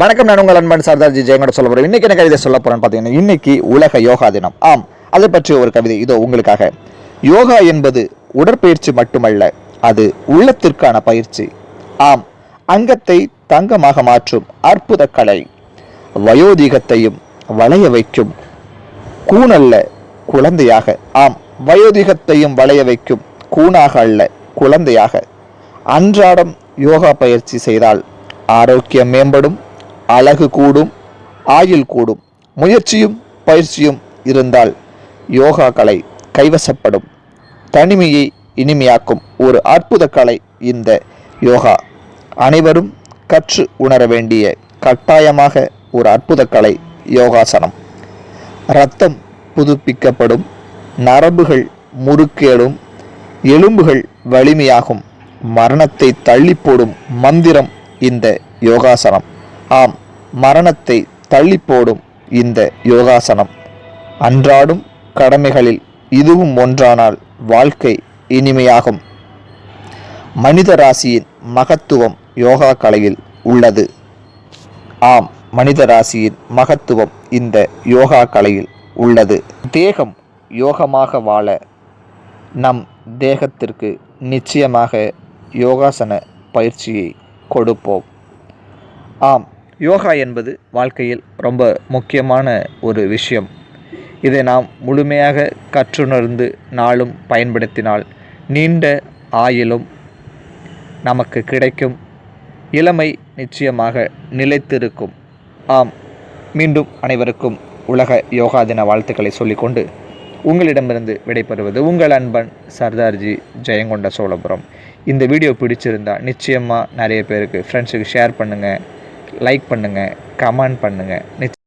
வணக்கம் நான் உங்கள் அன்பன் சர்தார்ஜி ஜெயங்கட சொல்ல போகிறேன் இன்னைக்கு என்ன கவிதை சொல்ல போறேன்னு பார்த்தீங்கன்னா இன்னைக்கு உலக யோகா தினம். ஆம் அதை பற்றிய ஒரு கவிதை இதோ உங்களுக்காக. யோகா என்பது உடற்பயிற்சி மட்டுமல்ல அது உள்ளத்திற்கான பயிற்சி. ஆம் அங்கத்தை தங்கமாக மாற்றும் அற்புத கலை. வயோதிகத்தையும் வளைய வைக்கும் கூணல்ல குழந்தையாக. ஆம் வயோதிகத்தையும் வளைய வைக்கும் கூணாக அல்ல குழந்தையாக. அன்றாடம் யோகா பயிற்சி செய்தால் ஆரோக்கியம் மேம்படும் அழகு கூடும் ஆயுள் கூடும் முயற்சியும் பயிற்சியும் இருந்தால் யோகா கலை கைவசப்படும். தனிமையை இனிமையாக்கும் ஒரு அற்புத கலை இந்த யோகா. அனைவரும் கற்று உணர வேண்டிய கட்டாயமாக ஒரு அற்புத கலை யோகாசனம். இரத்தம் புதுப்பிக்கப்படும் நரம்புகள் முறுக்கேடும் எலும்புகள் வலிமையாகும் மரணத்தை தள்ளி போடும் மந்திரம் இந்த யோகாசனம். ஆம் மரணத்தை தள்ளி போடும் இந்த யோகாசனம். அன்றாடும் கடமைகளில் இதுவும் ஒன்றானால் வாழ்க்கை இனிமையாகும். மனித ராசியின் மகத்துவம் யோகா கலையில் உள்ளது. ஆம் மனித ராசியின் மகத்துவம் இந்த யோகா கலையில் உள்ளது. தேகம் யோகமாக வாழ நம் தேகத்திற்கு நிச்சயமாக யோகாசன பயிற்சியை கொடுப்போம். ஆம் யோகா என்பது வாழ்க்கையில் ரொம்ப முக்கியமான ஒரு விஷயம். இதை நாம் முழுமையாக கற்றுணர்ந்து நாளும் பயன்படுத்தினால் நீண்ட ஆயிலும் நமக்கு கிடைக்கும். இளமை நிச்சயமாக நிலைத்திருக்கும். ஆம் மீண்டும் அனைவருக்கும் உலக யோகா தின வாழ்த்துக்களை சொல்லிக்கொண்டு உங்களிடமிருந்து விடைபெறுவது உங்கள் அன்பன் சர்தார்ஜி ஜெயங்கொண்ட சோழபுரம். இந்த வீடியோ பிடிச்சிருந்தால் நிச்சயமாக நிறைய பேருக்கு ஃப்ரெண்ட்ஸுக்கு ஷேர் பண்ணுங்கள் லைக் பண்ணுங்கள் கமெண்ட் பண்ணுங்கள் நிச்ச